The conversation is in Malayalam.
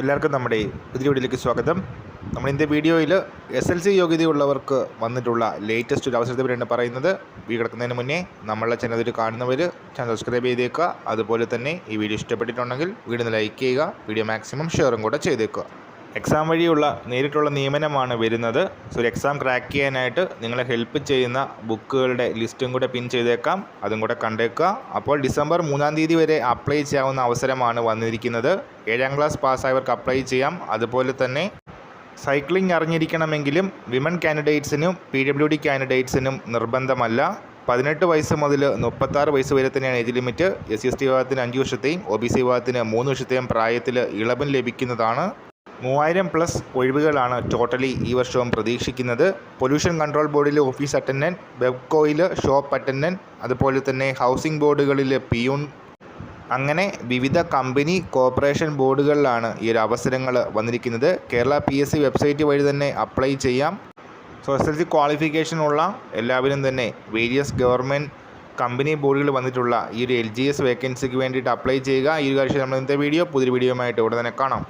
എല്ലാവർക്കും നമ്മുടെ പുതിയ വീഡിയോയിലേക്ക് സ്വാഗതം. നമ്മൾ ഇന്നത്തെ വീഡിയോയിൽ എസ് എൽ സി യോഗ്യതയുള്ളവർക്ക് വന്നിട്ടുള്ള ലേറ്റസ്റ്റ് ഒരു അവസരത്തെ പറ്റിയാണ് പറയുന്നത്. വീഡിയോ കിടക്കുന്നതിന് മുന്നേ നമ്മളെ ചാനൽ ഒരു കാണുന്നവർ ചാനൽ സബ്സ്ക്രൈബ് ചെയ്തേക്കുക. അതുപോലെ തന്നെ ഈ വീഡിയോ ഇഷ്ടപ്പെട്ടിട്ടുണ്ടെങ്കിൽ വീഡിയോ ലൈക്ക് ചെയ്യുക. വീഡിയോ മാക്സിമം ഷെയറും കൂടെ ചെയ്തേക്കുക. എക്സാം വഴിയുള്ള നേരിട്ടുള്ള നിയമനമാണ് വരുന്നത്. സോ ഒരു എക്സാം ക്രാക്ക് ചെയ്യാനായിട്ട് നിങ്ങളെ ഹെൽപ്പ് ചെയ്യുന്ന ബുക്കുകളുടെ ലിസ്റ്റും കൂടെ പിൻ ചെയ്തേക്കാം. അതും കൂടെ കണ്ടേക്കുക. അപ്പോൾ ഡിസംബർ മൂന്നാം തീയതി വരെ അപ്ലൈ ചെയ്യാവുന്ന അവസരമാണ് വന്നിരിക്കുന്നത്. ഏഴാം ക്ലാസ് പാസ്സായവർക്ക് അപ്ലൈ ചെയ്യാം. അതുപോലെ തന്നെ സൈക്ലിംഗ് അറിഞ്ഞിരിക്കണമെങ്കിലും വിമൻ കാൻഡിഡേറ്റ്സിനും പി ഡബ്ല്യു ഡി കാൻഡിഡേറ്റ്സിനും നിർബന്ധമല്ല. പതിനെട്ട് വയസ്സ് മുതൽ മുപ്പത്താറ് വയസ്സ് വരെ തന്നെയാണ് age limit. S C S T വിഭാഗത്തിന് അഞ്ച് വർഷത്തെയും ഒ ബി സി വിഭാഗത്തിന് മൂന്ന് വർഷത്തെയും പ്രായത്തിൽ ഇളവും ലഭിക്കുന്നതാണ്. മൂവായിരം പ്ലസ് ഒഴിവുകളാണ് ടോട്ടലി ഈ വർഷവും പ്രതീക്ഷിക്കുന്നത്. പൊല്യൂഷൻ കൺട്രോൾ ബോർഡിലെ ഓഫീസ് അറ്റൻഡന്റ് വെബ്കോയിൽ ഷോപ്പ് അറ്റൻഡന്റ് അതുപോലെ തന്നെ ഹൗസിംഗ് ബോർഡുകളിൽ പിയൂൺ. അങ്ങനെ വിവിധ കമ്പനി കോർപ്പറേഷൻ ബോർഡുകളിലാണ് ഈ ഒരു അവസരങ്ങൾ വന്നിരിക്കുന്നത്. Kerala P S C website വഴി തന്നെ അപ്ലൈ ചെയ്യാം. സോ എസ് എൽ സി ക്വാളിഫിക്കേഷനുള്ള എല്ലാവരും തന്നെ വേരിയസ് ഗവൺമെന്റ് കമ്പനി ബോർഡുകൾ വന്നിട്ടുള്ള ഈ ഒരു എൽ ജി എസ് വേക്കൻസിക്ക് വേണ്ടിയിട്ട് അപ്ലൈ ചെയ്യുക. ഈ ഒരു കാര്യം നമ്മൾ ഇന്നത്തെ വീഡിയോ. പുതിയ വീഡിയോ ആയിട്ട് ഉടനെ തന്നെ കാണാം.